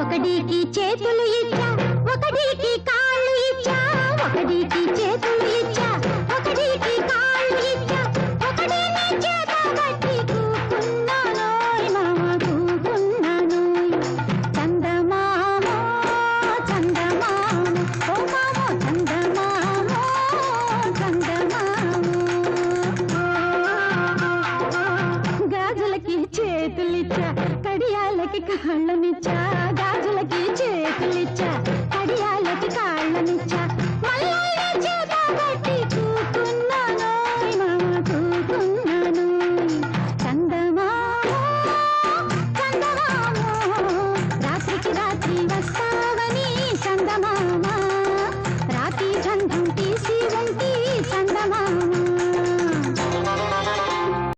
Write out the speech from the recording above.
ఒకటికి చేతులు ఇచ్చా ఒకటికి కాళ్ళు ఇచ్చా ఒకటికి చేతులు చేతులిచ్చా కడియాలకి కాళ్ళనిచ్చా